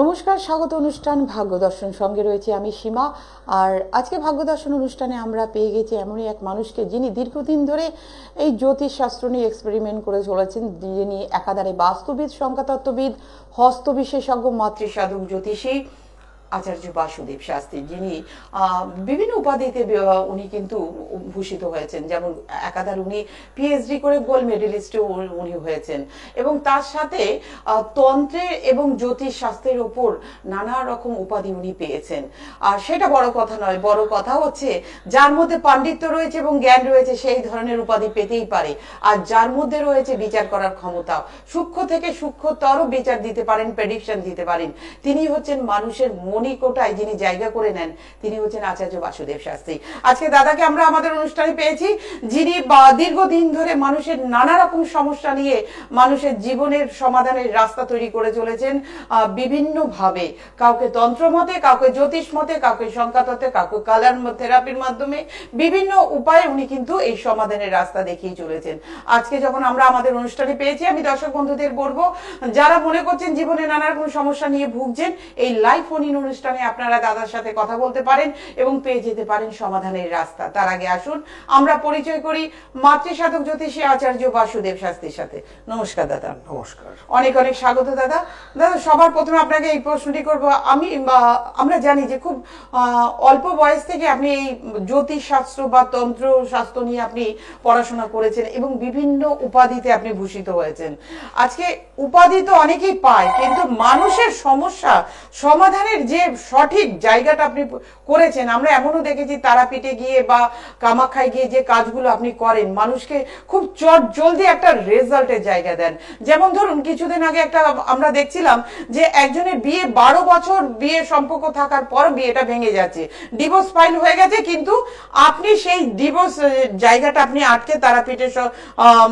নমস্কার, স্বাগত অনুষ্ঠান ভাগ্য দর্শন সঙ্গে রয়েছে আমি সীমা। আর আজকে ভাগ্য দর্শন অনুষ্ঠানে আমরা পেয়ে গেছি এমনই এক মানুষকে যিনি দীর্ঘদিন ধরে এই জ্যোতিষশাস্ত্র নিয়ে এক্সপেরিমেন্ট করে চলেছেন, যিনি একাধারে বাস্তুবিদ, সংখ্যাতত্ত্ববিদ হস্ত বিশেষজ্ঞ মাতৃসাধক জ্যোতিষী। আচার্য বাসুদেব শাস্ত্রী, যিনি বিভিন্ন উপাধিতে উনি কিন্তু ভূষিত হয়েছেন। যেমন একাধার উনি পিএইচডি করে গোল্ড মেডেলিস্ট উনি হয়েছেন। এবং তার সাথে তন্ত্রের এবং জ্যোতিষ শাস্ত্রের ওপর নানা রকম উপাধি উনি পেয়েছেন। আর সেটা বড় কথা নয়, বড় কথা হচ্ছে, যার মধ্যে পাণ্ডিত্য রয়েছে এবং জ্ঞান রয়েছে, সেই ধরনের উপাধি পেতেই পারে। আর যার মধ্যে রয়েছে বিচার করার ক্ষমতা, সূক্ষ্ম থেকে সূক্ষ্মতর বিচার দিতে পারেন প্রেডিকশন দিতে পারেন। তিনি হচ্ছেন মানুষের মণিকোটায় যিনি জায়গা করে নেন, তিনি হচ্ছেন আচার্য বাসুদেব শাস্ত্রী। আজকে দাদাকে আমরা আমাদের অনুষ্ঠানে পেয়েছি, যিনি দীর্ঘদিন ধরে মানুষের নানা রকম সমস্যা নিয়ে মানুষের জীবনের সমাধানের রাস্তা তৈরি করে চলেছেন বিভিন্নভাবে। কাউকে তন্ত্র মতে কাউকে জ্যোতিষ মতে কাউকে সংখ্যাতত্ত্বে, কাউকে কালার থেরাপির মাধ্যমে, বিভিন্ন উপায়ে উনি কিন্তু এই সমাধানের রাস্তা দেখিয়ে চলেছেন। আজকে যখন আমরা আমাদের অনুষ্ঠানে পেয়েছি, আমি দর্শক বন্ধুদের বলব, যারা মনে করছেন জীবনে নানা রকম সমস্যা নিয়ে ভুগছেন, এই লাইফ ফোন ইন অনুষ্ঠানে আপনারা দাদার সাথে কথা বলতে পারেন এবং পেয়ে যেতে পারেন সমাধানের রাস্তা। তার আগে আসুন আমরা পরিচয় করি মাতৃসাধক জ্যোতিষী আচার্য বাসুদেব শাস্ত্রীর সাথে। নমস্কার দাদা। নমস্কার। অনেক অনেক স্বাগত দাদা। দাদা সবার প্রথমে আপনাকে এই প্রশ্নটি করব। আমি আমরা জানি যে খুব অল্প বয়স থেকে আপনি এই জ্যোতিষ শাস্ত্র বা তন্ত্র শাস্ত্র নিয়ে আপনি পড়াশোনা করেছেন এবং বিভিন্ন উপাধিতে আপনি ভূষিত হয়েছেন। আজকে উপাধি তো অনেকেই পায় কিন্তু মানুষের সমস্যা সমাধানের যে সঠিক জায়গাটা আপনি করেছেন, আমরা এমনও দেখেছি তারাপীঠে গিয়ে বা কামাখ্যায় গিয়ে যে কাজগুলো আপনি করেন, মানুষকে খুব চট জলদি একটা রেজাল্টের জায়গা দেন। যেমন ধরুন, কিছুদিন আগে একটা আমরা দেখছিলাম যে একজনের বিয়ে বারো বছর বিয়ে সম্পর্ক থাকার পর বিয়েটা ভেঙে যাচ্ছে। ডিভোর্স ফাইল হয়ে গেছে, কিন্তু আপনি সেই ডিভোর্স জায়গাটা আপনি আটকে তারাপীঠে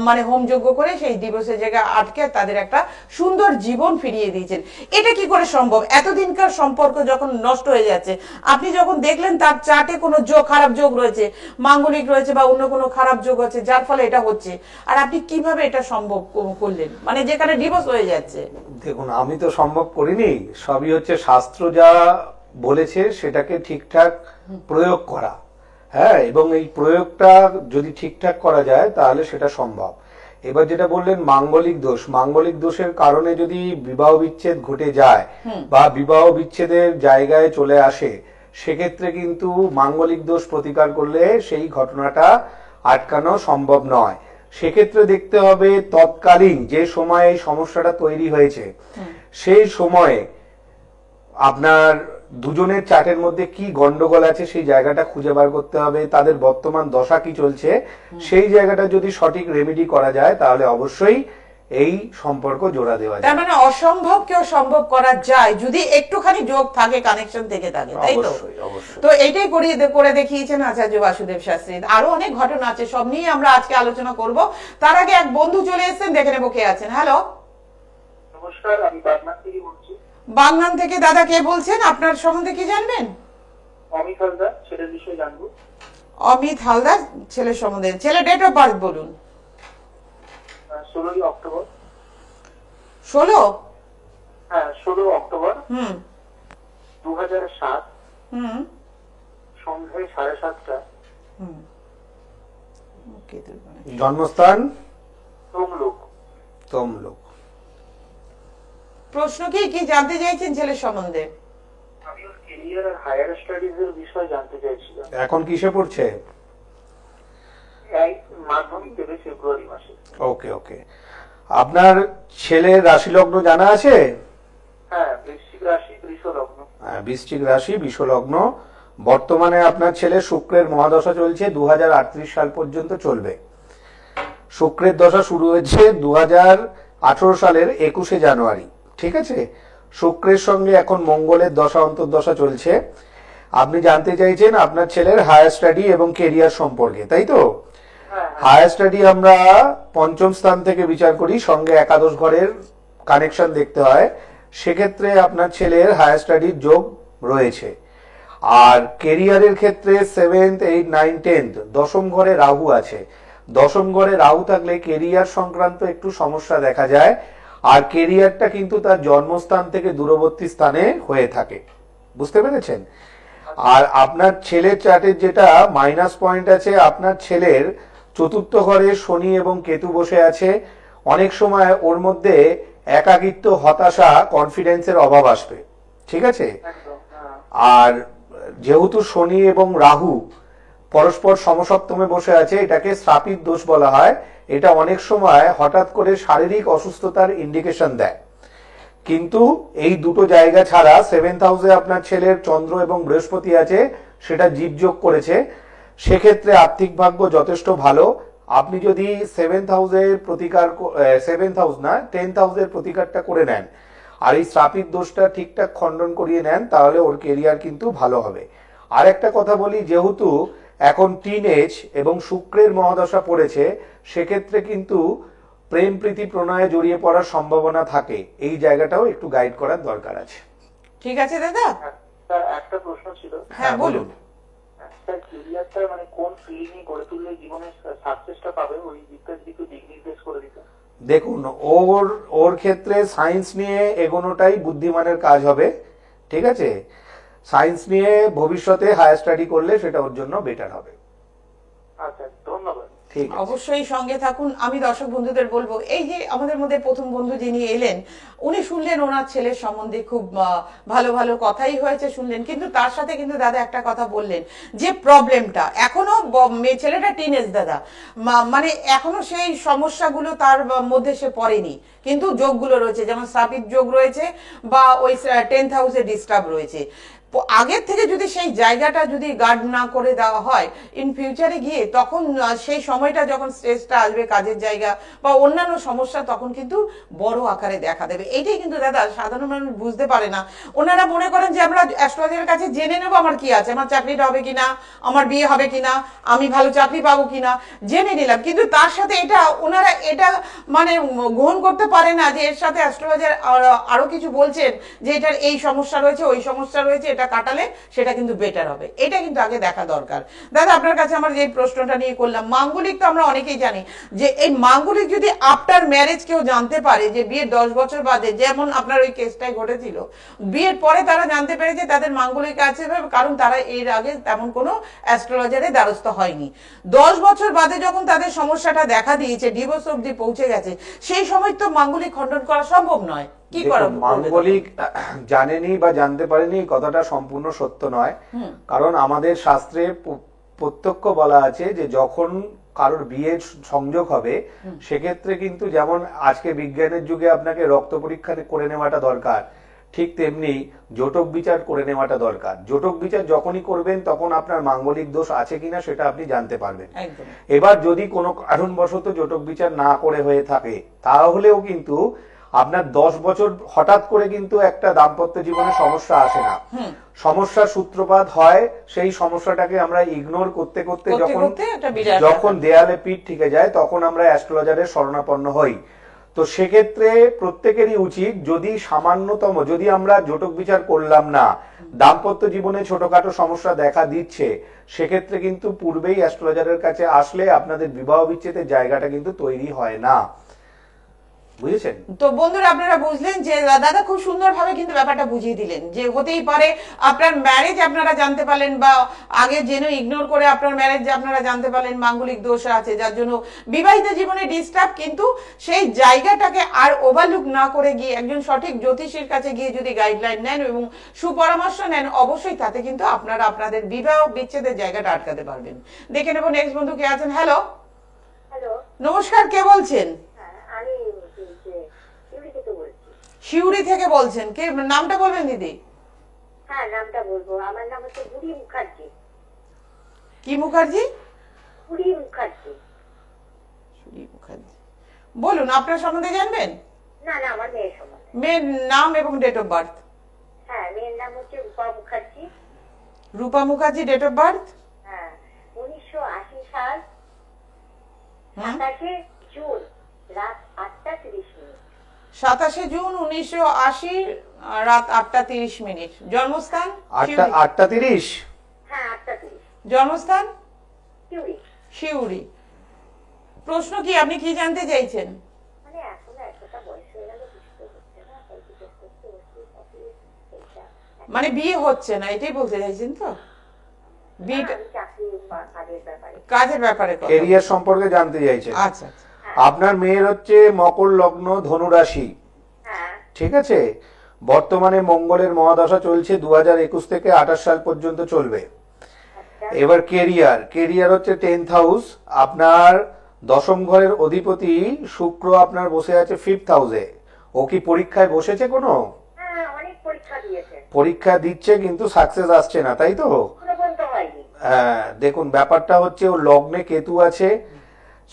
মানে হোমযোগ্য করে সেই ডিভোর্সের জায়গা আটকে তাদের একটা সুন্দর জীবন ফিরিয়ে দিয়েছেন। এটা কি করে সম্ভব? এতদিনকার সম্পর্ক যখন নষ্ট হয়ে যাচ্ছে, আপনি যখন দেখলেন তার চার্টে কোনো যোগ খারাপ যোগ রয়েছে, মাঙ্গলিক রয়েছে বা অন্য কোনো খারাপ যোগ আছে, যার ফলে এটা হচ্ছে। আর আপনি কীভাবে এটা সম্ভব করলেন? মানে যেখানে ডিভোর্স হয়ে যাচ্ছে। দেখুন, আমি তো সম্ভব করিনি। সবই হচ্ছে শাস্ত্র যা বলেছে সেটাকে ঠিকঠাক প্রয়োগ করা। হ্যাঁ এবং এই প্রয়োগটা যদি ঠিকঠাক করা যায়, তাহলে সেটা সম্ভব। এবার যেটা বললেন মাঙ্গলিক দোষ মাঙ্গলিক দোষের কারণে যদি বিবাহ বিচ্ছেদ ঘটে যায় বা বিবাহ বিচ্ছেদের জায়গায় চলে আসে সেক্ষেত্রে কিন্তু মাঙ্গলিক দোষ প্রতিকার করলে সেই ঘটনাটা আটকানো সম্ভব নয়। সেক্ষেত্রে দেখতে হবে তৎকালীন যে সময়ে সমস্যাটা তৈরি হয়েছে সেই সময়ে আপনার দুজনের চার্টের মধ্যে কি গন্ডগোল আছে সেই জায়গাটা খুঁজে বার করতে হবে তাদের বর্তমান দশা কি চলছে সেই জায়গাটা যদি সঠিক রেমেডি করা যায় তাহলে অবশ্যই এই সম্পর্ক জোড়া দেওয়া তার যায় মানে অসম্ভব কেউ সম্ভব করা যায় যদি একটুখানি যোগ থাকে কানেকশন থেকে থাকে তাই তো? তো এটাই করিয়ে করে দেখিয়েছেন আচার্য বাসুদেব শাস্ত্রী। আরও অনেক ঘটনা আছে সব নিয়ে আমরা আজকে আলোচনা করব। তার আগে এক বন্ধু চলে এসেছেন দেখে নেব কে আছেন। হ্যালো নমস্কার আমি পাটনা থেকে বলছি। বাগনান থেকে দাদা কে বলছেন? আপনার সম্বন্ধে কি জানবেন? অমিত হালদার ছেলের বিষয়ে জানব। অমিত হালদার ছেলের সম্বন্ধে। ছেলে ডেট অফ বার্থ বলুন। ষোলোই অক্টোবর। ষোলো? হ্যাঁ ষোলো অক্টোবর। হুম। দু হাজার সাত। হুম। সন্ধ্যায় সাড়ে সাতটা। হুম। জন্মস্থান? তমলুক। তমলুক। প্রশ্ন কি? কি জানতে চাইছেন ছেলের সম্বন্ধে? আমি ওর কেরিয়ার আর হায়ার স্টাডিজ এর বিষয়ে জানতে চাইছিলাম। এখন কিসে পড়ছে? ফেব্রুয়ারি মাসে। ওকে ওকে। আপনার ছেলের রাশি লগ্ন জানা আছে? হ্যাঁ বৃশ্চিক রাশি লগ্ন হ্যাঁ, বৃশ্চিক রাশি বিশ্বলগ্ন বর্তমানে আপনার ছেলে শুক্রের মহাদশা চলছে দু হাজার আটত্রিশ সাল পর্যন্ত চলবে। শুক্রের দশা শুরু হয়েছে দু হাজার আঠারো সালের একুশে জানুয়ারি। ঠিক আছে? শুক্রের সঙ্গে এখন মঙ্গলের দশা অন্তর্দশা চলছে। আপনি জানতে চাইছেন আপনার ছেলের হায়ার স্টাডি এবং কেরিয়ার সম্পর্কে তাই তো? হ্যাঁ হায়ার স্টাডি আমরা পঞ্চম স্থান থেকে বিচার করি সঙ্গে একাদশ ঘরের কানেকশন দেখতে হয়। সেক্ষেত্রে আপনার ছেলের হায়ার স্টাডির যোগ রয়েছে। আর কেরিয়ারের ক্ষেত্রে সেভেন্থ এইট নাইন টেন্থ দশম ঘরে রাহু আছে। দশম ঘরে রাহু থাকলে কেরিয়ার সংক্রান্ত একটু সমস্যা দেখা যায়। আর কেরিয়ারটা কিন্তু তার জন্মস্থান থেকে দূরবর্তী স্থানে হয়ে থাকে। বুঝতে পেরেছেন? আর আপনার ছেলের চার্টের যেটা মাইনাস পয়েন্ট আছে আপনার ছেলের চতুর্থ ঘরে শনি এবং কেতু বসে আছে। অনেক সময় ওর মধ্যে একাকিত্ব হতাশা কনফিডেন্সের অভাব আসবে। ঠিক আছে? হ্যাঁ। আর যেহেতু শনি এবং রাহু পরস্পর সমসপ্তমে বসে আছে এটাকে শ্রাপিত দোষ বলা হয়। এটা অনেক সময় হঠাৎ করে শারীরিক অসুস্থতার ইন্ডিকেশন দেয়। কিন্তু এই দুটো জায়গা ছাড়া সেভেন্থ হাউসে আপনার ছেলের চন্দ্র এবং বৃহস্পতি আছে, সেটা জীবযোগ করেছে। সেক্ষেত্রে আর্থিক ভাগ্য যথেষ্ট ভালো। আপনি যদি সেভেন্থ হাউসের প্রতিকার সেভেন্থ হাউস না টেন্থ হাউসের প্রতিকারটা করে নেন, আর এই শ্রাপিত দোষটা ঠিকঠাক খণ্ডন করিয়ে নেন, তাহলে ওর কেরিয়ার কিন্তু ভালো হবে। আর একটা কথা বলি, যেহেতু এখন টিন এজ এবং শুক্রের মহাদশা পড়েছে সেক্ষেত্রে কিন্তু প্রেম প্রীতি প্রণয়ে জড়িয়ে পড়ার সম্ভাবনা থাকে। এই জায়গাটাও একটু গাইড করার দরকার আছে। ঠিক আছে দাদা? স্যার একটা প্রশ্ন ছিল। হ্যাঁ বলুন। স্যার মানে কোন ফিল্ডিং করে তুললে জীবনে সাকসেসটা পাবে? ওই দিকটা যদি দিক নির্দেশ করে দিতেন। দেখুন ওর ওর ক্ষেত্রে সায়েন্স নিয়ে এগোনোটাই বুদ্ধিমানের কাজ হবে ঠিক আছে? সায়েন্স নিয়ে ভবিষ্যতে হায়ার স্টাডি করলে সেটা ওর জন্য বেটার হবে। আচ্ছা আছে অবশ্যই সঙ্গে থাকুন, আমি দর্শক বন্ধুদের বলব, এই যে আমাদের মধ্যে প্রথম বন্ধু যিনি এলেন, উনি শুনলেন ওনার ছেলের সম্বন্ধে খুব ভালো ভালো কথাই হয়েছে শুনলেন, কিন্তু তার সাথে কিন্তু দাদা একটা কথা বললেন, যে প্রবলেমটা, এখনও মেয়ে ছেলেটা টিনেজ দাদা মানে এখনও সেই সমস্যাগুলো তার মধ্যে সে পড়েনি, কিন্তু যোগগুলো রয়েছে, যেমন স্থাপিত যোগ রয়েছে বা ওই টেন্থ হাউসে ডিস্টার্ব রয়েছে। আগের থেকে যদি সেই জায়গাটা যদি গার্ড না করে দেওয়া হয় ইন ফিউচারে গিয়ে তখন সেই সময়টা যখন স্ট্রেসটা আসবে কাজের জায়গা বা অন্যান্য সমস্যা, তখন কিন্তু বড় আকারে দেখা দেবে। এইটাই কিন্তু দাদা, সাধারণ মানুষ বুঝতে পারে না। ওনারা মনে করেন যে, আমরা অ্যাস্ট্রোলজারের কাছে জেনে নেব আমার কি আছে, আমার চাকরিটা হবে কিনা, আমার বিয়ে হবে কিনা, আমি ভালো চাকরি পাবো কিনা। জেনে নিলাম। কিন্তু তার সাথে এটা, ওনারা এটা মানে গ্রহণ করতে পারে না যে, এর সাথে অ্যাস্ট্রোলজার আরও কিছু বলছেন যে, এটার এই সমস্যা রয়েছে, ওই সমস্যা রয়েছে এটা কাটালে সেটা কিন্তু বেটার হবে। এটা কিন্তু আগে দেখা দরকার। দাদা, আপনার কাছে আমার যে প্রশ্নটা নিয়ে করলাম, মাঙ্গলিক তো আমরা অনেকেই জানি যে এই মাঙ্গলিক যদি আফটার ম্যারেজ কেউ জানতে পারে যে বিয়ের দশ বছর বাদে যেমন আপনার ওই কেসটাই ঘটেছিল, বিয়ের পরে তারা জানতে পেরেছে তাদের মাঙ্গলিক আছে কারণ তারা এর আগে তেমন কোনো অ্যাস্ট্রোলজারের দ্বারস্থ হয়নি। দশ বছর বাদে যখন তাদের সমস্যাটা দেখা দিয়েছে ডিভোর্স অব্দি পৌঁছে গেছে, সেই সময় তো মাঙ্গলিক খণ্ডন করা সম্ভব নয়। কি মাঙ্গলিক জানেনি বা জানতে পারেনি কথাটা সম্পূর্ণ সত্য নয়। কারণ আমাদের শাস্ত্রে প্রত্যক্ষ বলা আছে যে যখন কারোর বিয়ে সংযোগ হবে সেক্ষেত্রে কিন্তু যেমন আজকে বিজ্ঞানের যুগে আপনাকে রক্ত পরীক্ষা করে নেওয়াটা দরকার ঠিক তেমনি জটক বিচার করে নেওয়াটা দরকার। জটক বিচার যখনই করবেন তখন আপনার মাঙ্গলিক দোষ আছে কিনা সেটা আপনি জানতে পারবেন। এবার যদি কোনো কারণবশত জটক বিচার না করে হয়ে থাকে তাহলেও কিন্তু আপনার দশ বছর হঠাৎ করে কিন্তু একটা দাম্পত্য জীবনে সমস্যা আসে না। সমস্যার সূত্রপাত হয় সেই সমস্যাটাকে আমরা ইগনোর করতে করতে যখন যখন দেয়ালে পিঠ ঠিকে যায় তখন আমরা অ্যাস্ট্রোলজারের শরণাপন্ন হই। তো সেক্ষেত্রে প্রত্যেকেরই উচিত যদি সামান্যতম যদি আমরা জটক বিচার করলাম না দাম্পত্য জীবনে ছোটখাটো সমস্যা দেখা দিচ্ছে সেক্ষেত্রে কিন্তু পূর্বেই অ্যাস্ট্রোলজারের কাছে আসলে আপনাদের বিবাহ বিচ্ছেদের জায়গাটা কিন্তু তৈরি হয় না। বুঝেছেন? তো বন্ধুরা আপনারা বুঝলেন যে দাদা খুব সুন্দরভাবে কিন্তু ব্যাপারটা বুঝিয়ে দিলেন যে হতেই পারে আপনার ম্যারেজ আপনারা জানতে পারলেন বা আগে জেনে ইগনোর করে আপনার ম্যারেজ আপনারা জানতে পারলেন মাঙ্গলিক দোষ আছে যার জন্য বিবাহিত জীবনে ডিস্টার্ব কিন্তু সেই জায়গাটাকে আর ওভারলুক না করে গিয়ে একজন সঠিক জ্যোতিষীর কাছে গিয়ে যদি গাইডলাইন নেন এবং সুপরামর্শ নেন অবশ্যই তাতে কিন্তু আপনারা আপনাদের বিবাহ বিচ্ছেদের জায়গাটা আটকাতে পারবেন। দেখে নেব নেক্সট বন্ধু কে আছেন? হ্যালো হ্যালো নমস্কার কে বলছেন হ্যাঁ আমি যে ইউরি থেকে শিউরি থেকে বলছেন। কে? নামটা বলবেন দিদি? হ্যাঁ নামটা বলব। আমার নাম হচ্ছে বুড়ি মুখার্জি। কি মুখার্জি? বুড়ি মুখার্জি। শিউরি মুখার্জি। বলুন আপনার সম্বন্ধে জানবেন? না না আমার মেয়ের সমান মেয়ের নাম এবং ডেট অফ বার্থ হ্যাঁ মেয়ের নাম হচ্ছে Rupa Mukherjee. Rupa Mukherjee date of birth হ্যাঁ উনিশশো আশি সাল হুম সাতাশে জুন রাত আটটা তিরিশ সাতাশে জুন উনিশশো আশি রাত আটটা তিরিশ মিনিট। জন্মস্থান আটটা তিরিশ? জন্মস্থান শিউরি। প্রশ্ন কি আপনি কি জানতে চাইছেন? মানে, মানে বিয়ে হচ্ছে না এটাই বলতে চাইছেন তো? কাজের ব্যাপারে। সম্পর্কে জানতে চাইছেন। আচ্ছা আচ্ছা। আপনার মেয়ের হচ্ছে মকর লগ্ন ধনুরাশি। হ্যাঁ। ঠিক আছে? বর্তমানে মঙ্গলের মহাদশা চলছে দু হাজার একুশ থেকে আঠাশ সাল পর্যন্ত চলবে। আচ্ছা। এবার কেরিয়ার। কেরিয়ার হচ্ছে টেন্থ হাউস। আপনার দশম ঘরের অধিপতি শুক্র আপনার বসে আছে ফিফথ হাউসে। ও কি পরীক্ষায় বসেছে কোনো? হ্যাঁ পরীক্ষা দিচ্ছে কিন্তু সাকসেস আসছে না তাই তো? হ্যাঁ দেখুন ব্যাপারটা হচ্ছে ও লগ্নে কেতু আছে।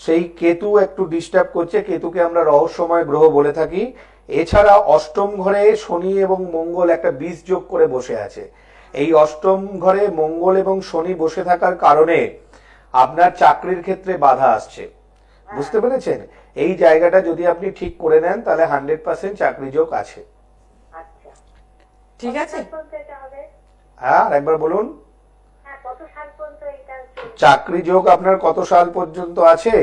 সেই কেতু একটু ডিস্টার্ব করছে কেতুকে আমরা রহস্যময় গ্রহ বলে থাকি। এছাড়া অষ্টম ঘরে শনি এবং মঙ্গল একটা বীজ যোগ করে বসে আছে। এই অষ্টম ঘরে মঙ্গল এবং শনি বসে থাকার কারণে আপনার চাকরির ক্ষেত্রে বাধা আসছে। বুঝতে পেরেছেন? এই জায়গাটা যদি আপনি ঠিক করে নেন তাহলে হান্ড্রেড পার্সেন্ট চাকরি যোগ আছে। আচ্ছা। ঠিক আছে। হ্যাঁ আর একবার বলুন। হ্যাঁ কত সাল পর্যন্ত এটা চলবে? চাকরি যোগ আপনার কত সাল পর্যন্ত আছে?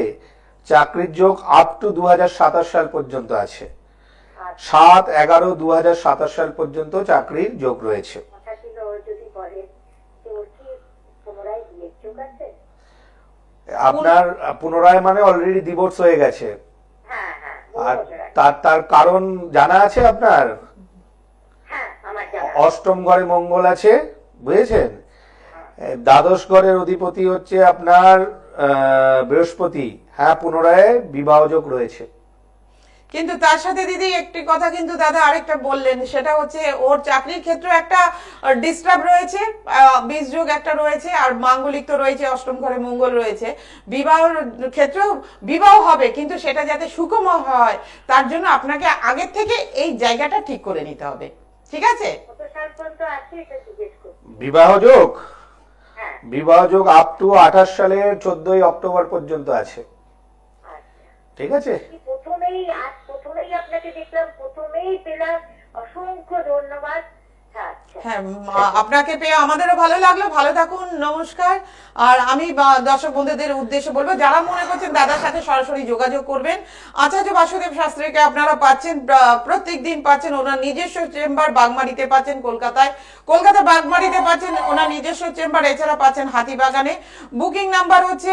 চাকরির যোগ আপ টু দু হাজার সাতাশ সাল পর্যন্ত আছে। সাত এগারো দু সাল পর্যন্ত চাকরির যোগ রয়েছে। আপনার পুনরায় মানে অলরেডি ডিভোর্স হয়ে গেছে। আর তার তার কারণ জানা আছে আপনার? হ্যাঁ অষ্টম ঘরে মঙ্গল আছে বুঝেছেন? দ্বাদশ ঘরের অধিপতি হচ্ছে আপনার বৃহস্পতি। হ্যাঁ পুনরায় বিবাহযোগ রয়েছে। কিন্তু তার সাথে দিদি একটি কথা কিন্তু দাদা আরেকটা বললেন সেটা হচ্ছে ওর চাকরির ক্ষেত্রে একটা ডিস্টার্ব রয়েছে আহ, বীজ যোগ একটা রয়েছে আর মাঙ্গলিক তো রয়েছে অষ্টম ঘরে মঙ্গল রয়েছে। বিবাহের ক্ষেত্রেও বিবাহ হবে কিন্তু সেটা যাতে সুখময় হয় তার জন্য আপনাকে আগের থেকে এই জায়গাটা ঠিক করে নিতে হবে। ঠিক আছে? কত সাল পর্যন্ত আছে এটা জিজ্ঞেস করছি বিবাহযোগ হ্যাঁ আপ টু আঠাশ সালের চোদ্দই অক্টোবর পর্যন্ত আছে। ঠিক আছে? প্রথমেই প্রথমেই আপনাকে দেখলাম, প্রথমেই পেলাম অসংখ্য ধন্যবাদ। হ্যাঁ আপনাকে পেয়ে আমাদেরও ভালো লাগল। ভালো থাকুন, নমস্কার। আর আমি দর্শক বন্ধুদের উদ্দেশ্যে বলব, যারা মনে করছেন দাদার সাথে সরাসরি যোগাযোগ করবেন, আচার্য বাসুদেব শাস্ত্রীকে আপনারা পাচ্ছেন প্রত্যেক দিন পাচ্ছেন, ওনার নিজস্ব চেম্বার বাগমারিতে পাচ্ছেন কলকাতায়। কলকাতা বাগমারিতে পাচ্ছেন ওনার নিজস্ব চেম্বার, এছাড়া পাচ্ছেন হাতিবাগানে। বুকিং নাম্বার হচ্ছে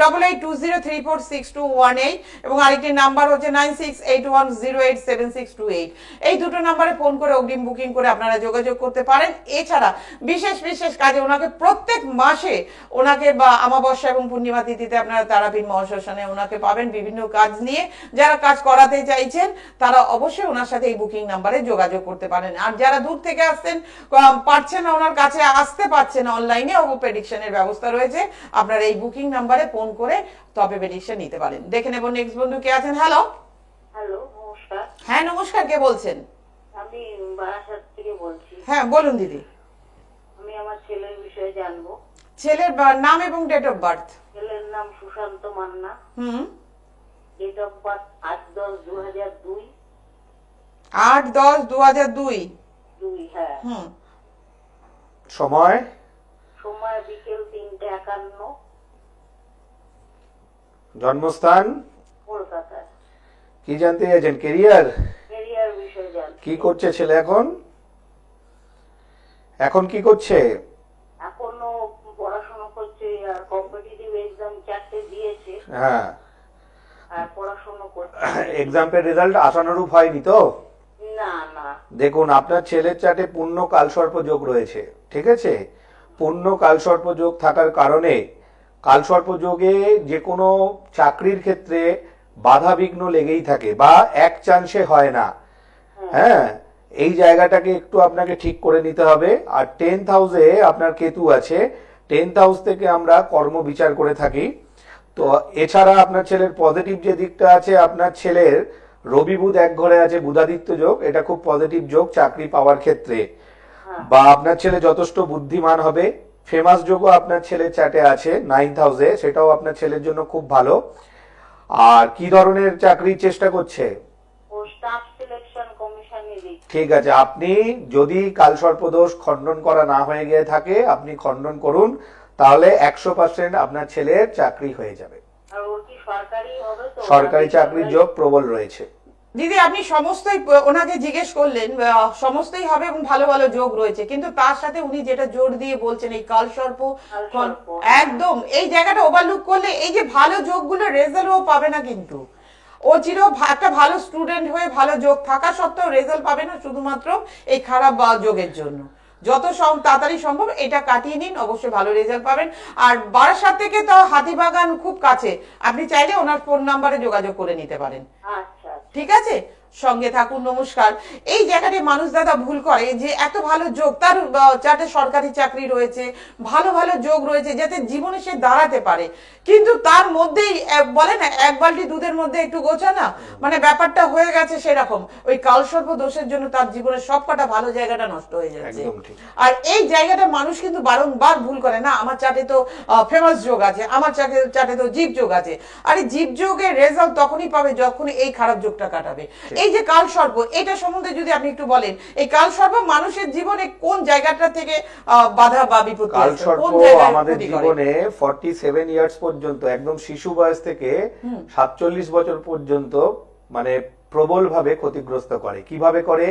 double eight two zero three four six two one eight এবং আরেকটি নাম্বার হচ্ছে nine six eight one zero eight seven six two eight এই দুটো নাম্বারে ফোন করে অগ্রিম বুকিং করে আপনারা যোগাযোগ করতে পারেন। এছাড়া বিশেষ বিশেষ কাজে ওনাকে প্রত্যেক মাসে ওনাকে বা আমাবস্যা এবং পূর্ণিমা তিথিতে আপনারা তারাপীঠ মহাশ্মশানে ওনাকে পাবেন বিভিন্ন কাজ নিয়ে। যারা কাজ করাতে চাইছেন তারা অবশ্যই ওনার সাথে এই বুকিং নাম্বারে যোগাযোগ করতে পারেন। আর যারা দূর থেকে আসছেন পারছেন না ওনার কাছে আসতে পারছেন অনলাইনে ও প্রেডিকশনের ব্যবস্থা রয়েছে। আপনারা এই বুকিং নাম্বারে ফোন করে তবে প্রেডিকশন নিতে পারেন। দেখে নেব নেক্সট বন্ধু কে আছেন। হ্যালো হ্যালো নমস্কার। হ্যাঁ নমস্কার কে বলছেন? আমি বারাসাত বলছি। হ্যাঁ বলুন দিদি। আমি আমার ছেলের বিষয়ে জানব। ছেলের নাম এবং ডেট অফ বার্থ ছেলের নাম Sushanta Manna. Hmm. Date of birth আট দশ দু হাজার দুই। আট দশ দু হাজার দুই। দুই হ্যাঁ। হুম। সময়? সময় বিকেল তিনটে একান্ন। জন্মস্থান? কলকাতায়। কি জানতে চাইছেন? কেরিয়ার কেরিয়ার বিষয়ে কি করছে ছেলে এখন? এখন কি করছে? এখনও পড়াশোনা করছে আর কম্পিটিটিভ এক্সাম চারটে দিয়েছে। হ্যাঁ। আর পড়াশোনা করছে। এক্সামের রেজাল্ট আশানুরূপ হয়নি তো? না না। দেখুন আপনার ছেলের চাটে পূর্ণ কালসর্প যোগ রয়েছে ঠিক আছে? পূর্ণ কালসর্প যোগ থাকার কারণে কালসর্প যোগে যে কোনো চাকরির ক্ষেত্রে বাধা বিঘ্ন লেগেই থাকে বা এক চান্সে হয় না। হ্যাঁ? এই জায়গাটাকে একটু আপনাকে ঠিক করে নিতে হবে। আর টেন্থ হাউসে আপনার কেতু আছে। টেন্থ হাউস থেকে আমরা কর্ম বিচার করে থাকি। তো এছাড়া আপনার ছেলের পজিটিভ যে দিকটা আছে আপনার ছেলের রবি বুধ এক ঘরে আছে বুধাদিত্য যোগ এটা খুব পজিটিভ যোগ চাকরি পাওয়ার ক্ষেত্রে। বা আপনার ছেলে যথেষ্ট বুদ্ধিমান হবে। ফেমাস যোগও আপনার ছেলের চ্যাটে আছে নাইন্থ হাউসে সেটাও আপনার ছেলের জন্য খুব ভালো। আর কি ধরনের চাকরির চেষ্টা করছে? ঠিক আছে আপনি যদি কাল সর্পদোষ খণ্ডন করা না হয়ে গিয়ে থাকে আপনি খণ্ডন করুন তাহলে একশো পার্সেন্ট আপনার ছেলের চাকরি হয়ে যাবে। সরকারি হবে তো? সরকারি চাকরির যোগ প্রবল রয়েছে। দিদি আপনি সমস্তই ওনাকে জিজ্ঞেস করলেন আহ, সমস্তই হবে এবং ভালো ভালো যোগ রয়েছে কিন্তু তার সাথে উনি যেটা জোর দিয়ে বলছেন এই কাল সর্প একদম এই জায়গাটা ওভারলুক করলে এই যে ভালো যোগগুলো রেজাল্ট ও পাবে না কিন্তু। ও ভা- একটা ভালো স্টুডেন্ট হয়ে ভালো যোগ থাকা সত্ত্বেও রেজাল্ট পাবে না শুধুমাত্র এই খারাপ বা যোগের জন্য। যত সম তাড়াতাড়ি সম্ভব এটা কাটিয়ে নিন অবশ্যই ভালো রেজাল্ট পাবেন। আর বারাসাত থেকে তো হাতিবাগান খুব কাছে। আপনি চাইলে ওনার ফোন নাম্বারে যোগাযোগ করে নিতে পারেন। আচ্ছা আচ্ছা। ঠিক আছে? সঙ্গে থাকুন নমস্কার। এই জায়গাটি মানুষ দাদা ভুল করে যে এত ভালো যোগ তার চারটে সরকারি চাকরি রয়েছে ভালো ভালো যোগ রয়েছে যাতে জীবনে সে দাঁড়াতে পারে। কিন্তু তার মধ্যেই বলে না এক বালতি দুধের মধ্যে একটু গোছা না মানে ব্যাপারটা হয়ে গেছে সেরকম। ওই কালসর্প দোষের জন্য তার জীবনের সবকটা ভালো জায়গাটা নষ্ট হয়ে যাচ্ছে। আর এই জায়গাটা মানুষ কিন্তু বারংবার ভুল করে। না আমার চাটে তো ফেমাস যোগ আছে আমার চাটে চাটে তো জীব যোগ আছে। আর এই জীব যোগের রেজাল্ট তখনই পাবে যখন এই খারাপ যোগটা কাটাবে। এই যে কাল সর্প এটা সম্বন্ধে যদি আপনি একটু বলেন এই কাল সর্প মানুষের জীবনে কোন জায়গাটা থেকে বাধা বা বিপত্তি কাল জায়গায় আমাদের জীবনে ফর্টি সেভেন ইয়ার্স পর্যন্ত একদম শিশু বয়স থেকে সাতচল্লিশ বছর পর্যন্ত মানে প্রবল ভাবে ক্ষতিগ্রস্ত করে। কীভাবে করে?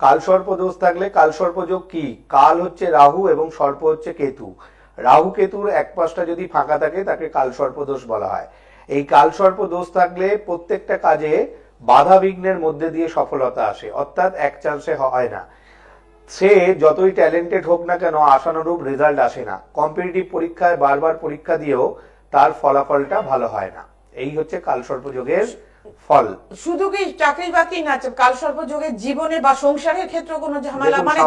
কাল সর্প দোষ থাকলে কাল সর্প যোগ কি? কাল হচ্ছে রাহু এবং সর্প হচ্ছে কেতু। রাহু কেতুর এক পাশটা যদি ফাঁকা থাকে তাকে কাল সর্প দোষ বলা হয়। এই কাল সর্প দোষ থাকলে প্রত্যেকটা কাজে বাধা বিঘ্নের মধ্যে দিয়ে সফলতা আসে। অর্থাৎ এক চান্সে হয় না। সে যতই ট্যালেন্টেড হোক না কেন আশানুরূপ রেজাল্ট আসে না। কম্পিটিটিভ পরীক্ষায় বারবার পরীক্ষা দিয়েও তার ফলাফলটা ভালো হয় না। এই হচ্ছে কালসর্প যোগের ফল। শুধু কি চাকরি বাকরি না কাল সর্প যোগের জীবনে বা সংসারের ক্ষেত্রে কোনো ঝামেলা মানে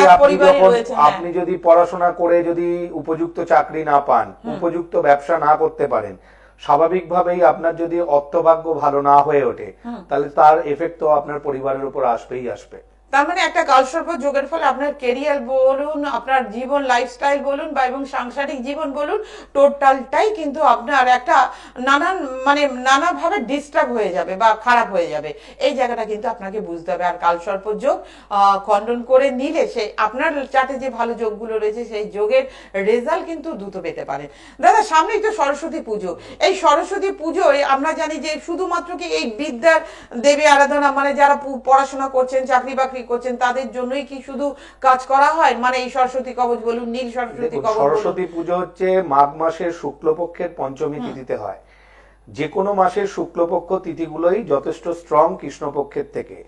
যারা পরিবারে রয়েছে হ্যাঁ। আপনি যদি পড়াশোনা করে যদি উপযুক্ত চাকরি না পান উপযুক্ত ব্যবসা না করতে পারেন স্বাভাবিকভাবেই আপনার যদি অর্থভাগ্য ভালো না হয়ে ওঠে তাহলে তার এফেক্ট তো আপনার পরিবারের উপর আসবেই আসবে। তার মানে একটা কালসর্প যোগের ফলে আপনার কেরিয়ার বলুন, আপনার জীবন লাইফস্টাইল বলুন বা এবং সাংসারিক জীবন বলুন টোটালটাই কিন্তু আপনার একটা নানান মানে নানাভাবে ডিস্টার্ব হয়ে যাবে বা খারাপ হয়ে যাবে। এই জায়গাটা কিন্তু আপনাকে বুঝতে হবে। আর কালসর্প যোগ খণ্ডন করে নিলে সে আপনার চাটে যে ভালো যোগগুলো রয়েছে, সেই যোগের রেজাল্ট কিন্তু দ্রুত পেতে পারে। দাদা সামনেই তো সরস্বতী পুজো। এই সরস্বতী পুজোয় আমরা জানি যে শুধুমাত্র কি এই বিদ্যার দেবী আরাধনা মানে যারা পড়াশোনা করছেন চাকরি বাকরি করছেন? তাদের জন্যই কি শুধু কাজ করা হয়? মানে এই সরস্বতী কবচ বলুন নীল সরস্বতী কবচ সরস্বতী পুজো হচ্ছে মাঘ মাসের শুক্লপক্ষের পঞ্চমী তিথিতে হয়। যে কোনো মাসের শুক্লপক্ষ তিথিগুলোই যথেষ্ট স্ট্রং কৃষ্ণপক্ষের থেকে।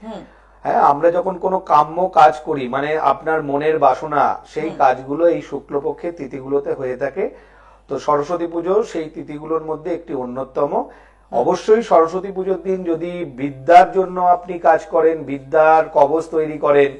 হ্যাঁ আমরা যখন কোনো কাম্য কাজ করি মানে আপনার মনের বাসনা সেই কাজগুলো এই শুক্লপক্ষের তিথিগুলোতে হয়ে থাকে। তো সরস্বতী পুজো সেই তিথিগুলোর মধ্যে একটি অন্যতম। অবশ্যই সরস্বতী পুজোর দিন যদি বিদ্যার জন্য আপনি কাজ করেন বিদ্যার কবচ তৈরি করেন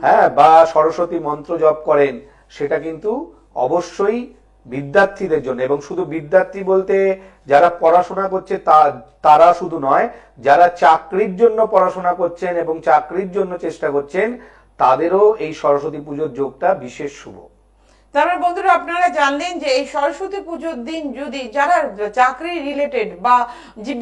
হ্যাঁ বা সরস্বতী মন্ত্র জপ করেন সেটা কিন্তু অবশ্যই বিদ্যার্থীদের জন্য। এবং শুধু বিদ্যার্থী বলতে যারা পড়াশোনা করছে তা- তারা শুধু নয় যারা চাকরির জন্য পড়াশোনা করছেন এবং চাকরির জন্য চেষ্টা করছেন তাদেরও এই সরস্বতী পুজোর যোগটা বিশেষ শুভ। তারপর বন্ধুরা, আপনারা জানলেন যে এই সরস্বতী পুজোর দিন যদি যারা চাকরি রিলেটেড বা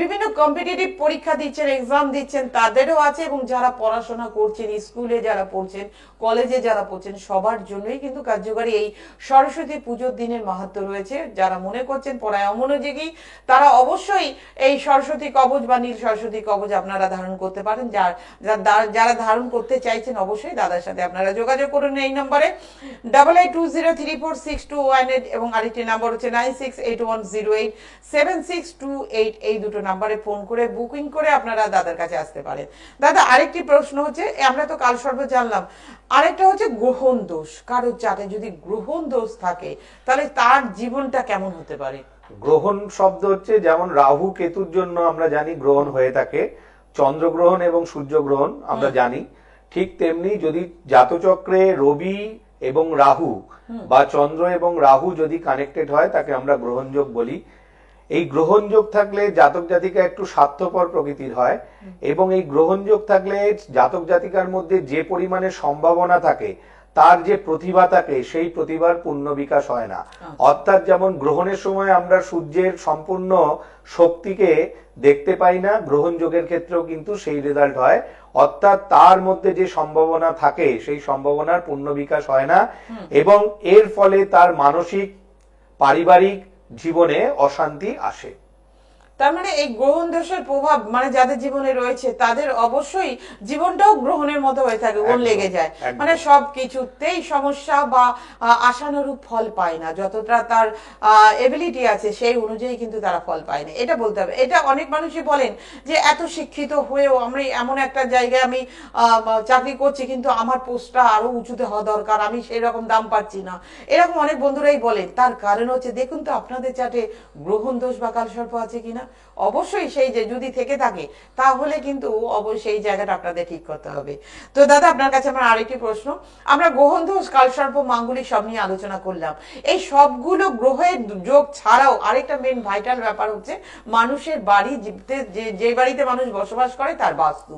বিভিন্ন কম্পিটিটিভ পরীক্ষা দিচ্ছেন এক্সাম দিচ্ছেন, তাদেরও আছে এবং যারা পড়াশোনা করছেন, স্কুলে যারা পড়ছেন কলেজে যারা পড়ছেন, সবার জন্যই কিন্তু কার্যকারী এই সরস্বতী পুজোর দিনের মাহাত্ম রয়েছে। যারা মনে করছেন পড়ায় অমনোযোগী, তারা অবশ্যই এই সরস্বতী কবচ বা নীল সরস্বতী কবচ আপনারা ধারণ করতে পারেন। যার, যারা ধারণ করতে চাইছেন, অবশ্যই দাদার সাথে আপনারা যোগাযোগ করুন এই নম্বরে। Double eight two zero three four six two one eight এবং আরেকটি নাম্বার হচ্ছে nine six eight one zero eight seven six two eight এই দুটো নাম্বারে ফোন করে বুকিং করে আপনারা দাদার কাছে আসতে পারেন। দাদা আরেকটি প্রশ্ন হচ্ছে আমরা তো কাল সর্ব জানলাম আরেকটা হচ্ছে গ্রহণ দোষ। কারোর চাটে যদি গ্রহণ দোষ থাকে তাহলে তার জীবনটা কেমন হতে পারে? গ্রহণ শব্দ হচ্ছে যেমন রাহু কেতুর জন্য আমরা জানি গ্রহণ হয়ে থাকে চন্দ্রগ্রহণ এবং সূর্যগ্রহণ আমরা জানি। ঠিক তেমনি যদি জাতচক্রে রবি এবং রাহু বা চন্দ্র এবং রাহু যদি কানেক্টেড হয় তাকে আমরা গ্রহণযোগ বলি। এই গ্রহণযোগ থাকলে জাতক জাতিকা একটু স্বার্থপর প্রকৃতির হয় এবং এই গ্রহণযোগ থাকলে জাতক জাতিকার মধ্যে যে পরিমাণে সম্ভাবনা থাকে তার যে প্রতিভা থাকে সেই প্রতিভার পূর্ণ বিকাশ হয় না। অর্থাৎ যেমন গ্রহণের সময় আমরা সূর্যের সম্পূর্ণ শক্তিকে দেখতে পাই না গ্রহণযোগের ক্ষেত্রেও কিন্তু সেই রেজাল্ট হয়। অর্থাৎ তার মধ্যে যে সম্ভাবনা থাকে সেই সম্ভাবনার পূর্ণ বিকাশ হয় না। এবং এর ফলে তার মানসিক পারিবারিক জীবনে অশান্তি আসে। তার মানে এই গ্রহণ দোষের প্রভাব মানে যাদের জীবনে রয়েছে তাদের অবশ্যই জীবনটাও গ্রহণের মতো হয়ে থাকে ওর লেগে যায়। মানে সব কিছুতেই সমস্যা বা আশানুরূপ ফল পায় না। যতটা তার এবিলিটি আছে সেই অনুযায়ী কিন্তু তারা ফল পায় না। এটা বলতে হবে। এটা অনেক মানুষই বলেন যে এত শিক্ষিত হয়েও আমি এমন একটা জায়গায় আমি আহ, চাকরি করছি কিন্তু আমার পোস্টটা আরও উঁচুতে হওয়া দরকার আমি সেই রকম দাম পাচ্ছি না। এরকম অনেক বন্ধুরাই বলেন। তার কারণ হচ্ছে দেখুন তো আপনাদের চাটে গ্রহণ দোষ বা কালসর্প আছে কিনা? অবশ্যই সেই যে যদি থেকে থাকে, তাহলে কিন্তু অবশ্যই জায়গাটা আপনাদের ঠিক করতে হবে। তো দাদা, আপনার কাছে আমার আরেকটি প্রশ্ন। আমরা গ্রহণ দোষ কালসর্প মাঙ্গলিক সব নিয়ে আলোচনা করলাম। এই সবগুলো গ্রহের যোগ ছাড়াও আরেকটা মেন ভাইটাল ব্যাপার হচ্ছে মানুষের বাড়ি যে যে বাড়িতে মানুষ বসবাস করে, তার বাস্তু।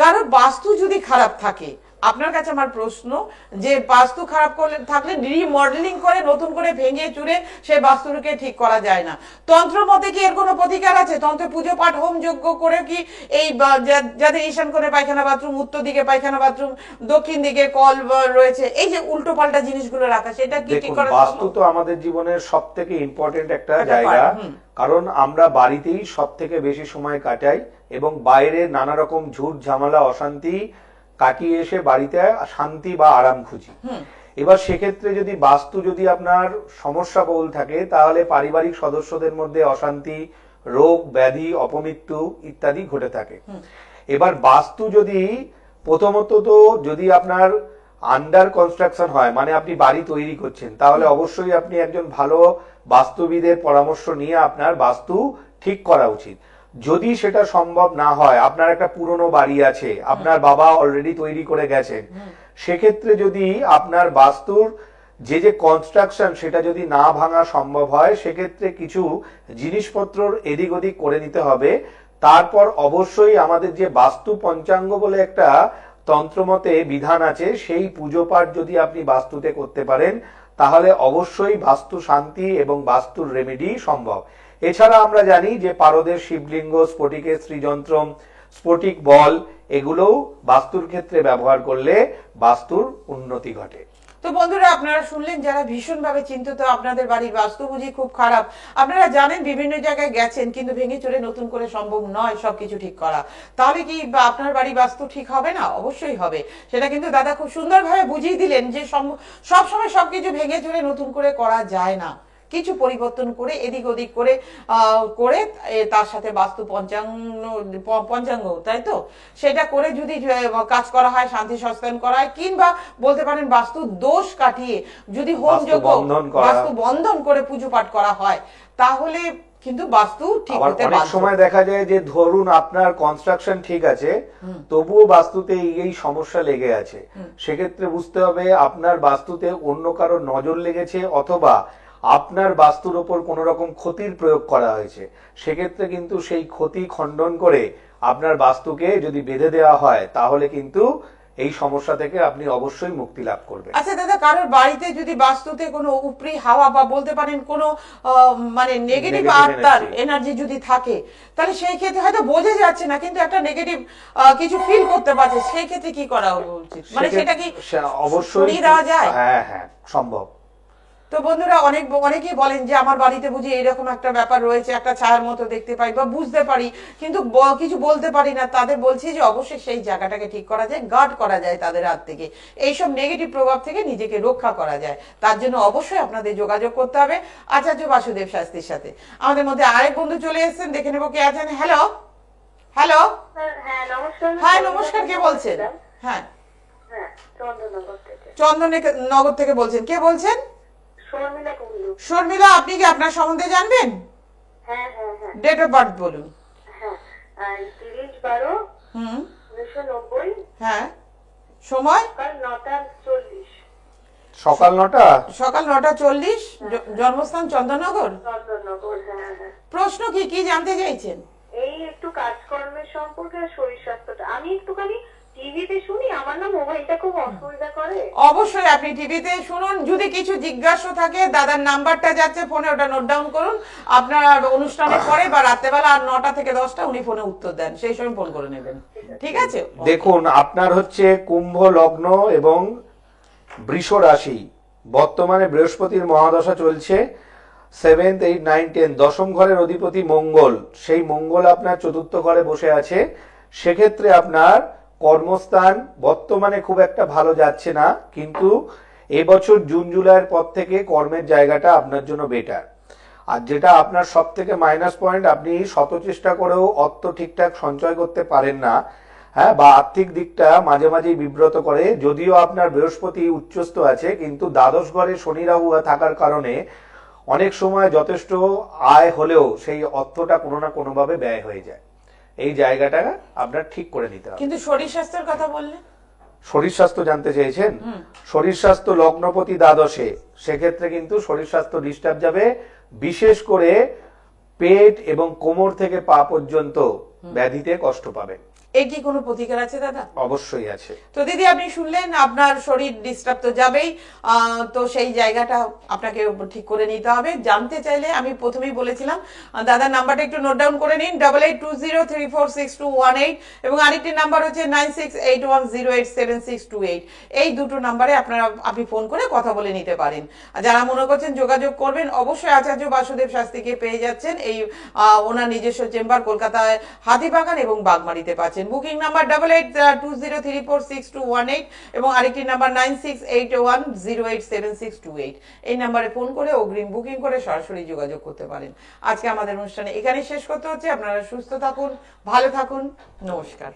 কারণ বাস্তু যদি খারাপ থাকে আপনার কাছে আমার প্রশ্ন যে বাস্তু খারাপ করলে থাকলে রিমডেলিং করে নতুন করে ভেঙে চুরে সেই বাস্তুকে ঠিক করা যায় না। তন্ত্র মতে কি এর কোনো প্রতিকার আছে? তন্ত্রে পুজো পাঠ হোম যজ্ঞ করে কি এই যাদের ঈশান কোণে পায়খানা বাথরুম উত্তর দিকে পায়খানা বাথরুম দক্ষিণ দিকে কল রয়েছে এই যে উল্টো পাল্টা জিনিসগুলো রাখা সেটা কি ঠিক করা বাস্তু তো আমাদের জীবনের সব থেকে ইম্পর্টেন্ট একটা একটা জায়গা কারণ আমরা বাড়িতেই সব থেকে বেশি সময় কাটাই এবং বাইরে নানা রকম ঝুট ঝামেলা অশান্তি কাটিয়ে এসে বাড়িতে শান্তি বা আরাম খুঁজি। এবার সেক্ষেত্রে যদি বাস্তু যদি আপনার সমস্যা বহুল থাকে তাহলে পারিবারিক সদস্যদের মধ্যে অশান্তি রোগ ব্যাধি অপমৃত্যু ইত্যাদি ঘটে থাকে। এবার বাস্তু যদি প্রথমত তো যদি আপনার আন্ডার কনস্ট্রাকশন হয় মানে আপনি বাড়ি তৈরি করছেন তাহলে অবশ্যই আপনি একজন ভালো বাস্তুবিদের পরামর্শ নিয়ে আপনার বাস্তু ঠিক করা উচিত। যদি সেটা সম্ভব না হয় আপনার একটা পুরনো বাড়ি আছে আপনার বাবা অলরেডি তৈরি করে গেছেন সেক্ষেত্রে যদি আপনার বাস্তুর যে যে কনস্ট্রাকশন সেটা যদি না ভাঙা সম্ভব হয় সেক্ষেত্রে কিছু জিনিসপত্র এদিক ওদিক করে নিতে হবে। তারপর অবশ্যই আমাদের যে বাস্তু পঞ্চাঙ্গ বলে একটা তন্ত্রমতে বিধান আছে সেই পুজো পাঠ যদি আপনি বাস্তুতে করতে পারেন তাহলে অবশ্যই বাস্তু শান্তি এবং বাস্তুর রেমেডি সম্ভব। এছাড়া আমরা জানি যে পারদের শিবলিঙ্গ, স্ফটিকের শ্রীযন্ত্রম স্ফটিক বল, এগুলোও বাস্তুর ক্ষেত্রে ব্যবহার করলে বাস্তুর উন্নতি ঘটে। তো বন্ধুরা, আপনারা শুনলেন যারা ভীষণভাবে চিন্তিত, আপনাদের বাড়ির বাস্তু বুঝি খুব খারাপ। আপনারা জানেন বিভিন্ন জায়গায় গেছেন, কিন্তু ভেঙে চলে নতুন করে সম্ভব নয় সবকিছু ঠিক করা। তাহলে কি আপনার বাড়ি বাস্তু ঠিক হবে না? অবশ্যই হবে। সেটা কিন্তু দাদা খুব সুন্দরভাবে বুঝিয়ে দিলেন যে সব- সবসময় সবকিছু ভেঙে চলে নতুন করে করা যায় না। কিছু পরিবর্তন করে এদিক ওদিক করে করে তার সাথে বাস্তু পঞ্চাঙ্গ পঞ্চাঙ্গ তাই তো? সেটা করে যদি কাজ করা হয় শান্তি সস্তায়ন করা হয় কিংবা বলতে পারেন বাস্তু দোষ কাটিয়ে যদি হোম যোগ্য বন্ধন বাস্তু বন্ধন করে পুজো পাঠ করা হয় তাহলে কিন্তু বাস্তু ঠিক হতে অনেক সময় দেখা যায় যে ধরুন আপনার কনস্ট্রাকশন ঠিক আছে তবুও বাস্তুতে এই এই সমস্যা লেগে আছে। সেক্ষেত্রে বুঝতে হবে আপনার বাস্তুতে অন্য কারও নজর লেগেছে অথবা আপনার বাস্তুর ওপর কোন রকম ক্ষতির প্রয়োগ করা হয়েছে। সেক্ষেত্রে কিন্তু সেই ক্ষতি খণ্ডন করে আপনার বাস্তুকে যদি বেঁধে দেওয়া হয় তাহলে কিন্তু এই সমস্যা থেকে আপনি অবশ্যই মুক্তি লাভ করবেন। আচ্ছা দাদা কারোর বাড়িতে যদি বাস্তুতে কোনো উপরি হাওয়া বা বলতে পারেন কোনো মানে নেগেটিভ আত্মার এনার্জি যদি থাকে তাহলে সেই ক্ষেত্রে হয়তো বোঝা যাচ্ছে না কিন্তু একটা নেগেটিভ কিছু ফিল করতে পারছে। সেই ক্ষেত্রে কি করা উচিত? মানে সেটা কি অবশ্যই দেওয়া যায়? হ্যাঁ হ্যাঁ সম্ভব। তো বন্ধুরা অনেক অনেকেই বলেন যে আমার বাড়িতে বুঝি এইরকম একটা ব্যাপার রয়েছে একটা ছায়ার মতো দেখতে পাই বা বুঝতে পারি কিন্তু কিছু বলতে পারি না। তাদের বলছি যে অবশ্যই সেই জায়গাটাকে ঠিক করা যায় গার্ড করা যায় তাদের হাত থেকে। এইসব নেগেটিভ প্রভাব থেকে নিজেকে রক্ষা করা যায়। তার জন্য অবশ্যই আপনাদের যোগাযোগ করতে হবে। আচার্য বাসুদেব শাস্ত্রীর সাথে। আমাদের মধ্যে আরেক বন্ধু চলে এসেছেন দেখে নেব কে আছেন। হ্যালো হ্যালো হ্যাঁ নমস্কার। কে বলছেন? হ্যাঁ হ্যাঁ। চন্দ্রনগর নগর থেকে বলছেন। কে বলছেন? শর্মিলা কুন্ডু শর্মিলা আপনি কি আপনার সম্বন্ধে জানবেন? হ্যাঁ হ্যাঁ হ্যাঁ। ডেট অফ বার্থ বলুন। হ্যাঁ তিরিশ বারো হুম। উনিশশো নব্বই হ্যাঁ। সময়? সকাল নটা চল্লিশ। সকাল নটা? সকাল নটা চল্লিশ। জন্মস্থান চন্দননগর? চন্দ্রনগর হ্যাঁ হ্যাঁ। প্রশ্ন কি কি জানতে চাইছেন? এই একটু কাজকর্মের সম্পর্কে আর শরীর স্বাস্থ্যটা। আমি একটুখানি টিভিতে শুনি আমার না মোবাইলটা খুব অসুবিধা করে। অবশ্যই আপনি টিভিতে শুনুন। যদি কিছু জিজ্ঞাসা থাকে দাদার নাম্বারটা যাচ্ছে ফোনে ওটা নোট ডাউন করুন। আপনার অনুষ্ঠানের পরে বা রাত্রেবেলা আর নটা থেকে দশটা উনি ফোনে উত্তর দেন। সেই সময় ফোন করে নেবেন। ঠিক আছে? দেখুন আপনার হচ্ছে কুম্ভ লগ্ন এবং বৃষ রাশি। বর্তমানে বৃহস্পতির মহাদশা চলছে। সেভেন্থ এইট নাইন টেন দশম ঘরের অধিপতি মঙ্গল। সেই মঙ্গল আপনার চতুর্থ ঘরে বসে আছে। সেক্ষেত্রে আপনার কর্মস্থান বর্তমানে খুব একটা ভালো যাচ্ছে না, কিন্তু এবছর জুন, জুলাইয়ের পর থেকে কর্মের জায়গাটা আপনার জন্য বেটার আর যেটা আপনার সব থেকে মাইনাস পয়েন্ট আপনি শত চেষ্টা করেও অর্থ ঠিকঠাক সঞ্চয় করতে পারেন না। হ্যাঁ বা আর্থিক দিকটা মাঝে মাঝেই বিব্রত করে, যদিও আপনার বৃহস্পতি উচ্চস্থ আছে, কিন্তু দ্বাদশ ঘরে শনি রাহু থাকার কারণে অনেক সময় যথেষ্ট আয় হলেও সেই অর্থটা কোনো না কোনোভাবে ব্যয় হয়ে যায়। এই জায়গাটা আপনার ঠিক করে নিতে হবে। কিন্তু শরীর স্বাস্থ্যের কথা বললেন শরীর স্বাস্থ্য জানতে চেয়েছেন? শরীর স্বাস্থ্য লগ্নপতি দ্বাদশে সেক্ষেত্রে কিন্তু শরীর স্বাস্থ্য ডিস্টার্ব যাবে বিশেষ করে পেট এবং কোমর থেকে পা পর্যন্ত ব্যাধিতে কষ্ট পাবেন। এই কি কোনো প্রতিকার আছে দাদা? অবশ্যই আছে। তো দিদি আপনি শুনলেন আপনার শরীর ডিস্টার্ব তো যাবেই। আহ, তো সেই জায়গাটা আপনাকে ঠিক করে নিতে হবে। জানতে চাইলে আমি প্রথমেই বলেছিলাম দাদার নাম্বারটা একটু নোট ডাউন করে নিন double eight two zero three four six two one eight এবং আরেকটি নাম্বার হচ্ছে nine six eight one zero eight seven six two eight এই দুটো নাম্বারে আপনারা আপনি ফোন করে কথা বলে নিতে পারেন। আর যারা মনে করছেন যোগাযোগ করবেন অবশ্যই আচার্য বাসুদেব শাস্ত্রীকে পেয়ে যাচ্ছেন এই ওনার নিজস্ব চেম্বার কলকাতায় হাতিবাগান এবং বাগমারিতে পাচ্ছেন booking number double eight two zero three four six two one eight এবং আরেকটি number nine six eight one zero eight seven six two eight এই নাম্বারে ফোন করে অগ্রিম বুকিং করে সরাসরি যোগাযোগ করতে পারেন। আজকে আমাদের অনুষ্ঠানে এখানেই শেষ করতে হচ্ছে। আপনারা সুস্থ থাকুন, ভালো থাকুন। নমস্কার।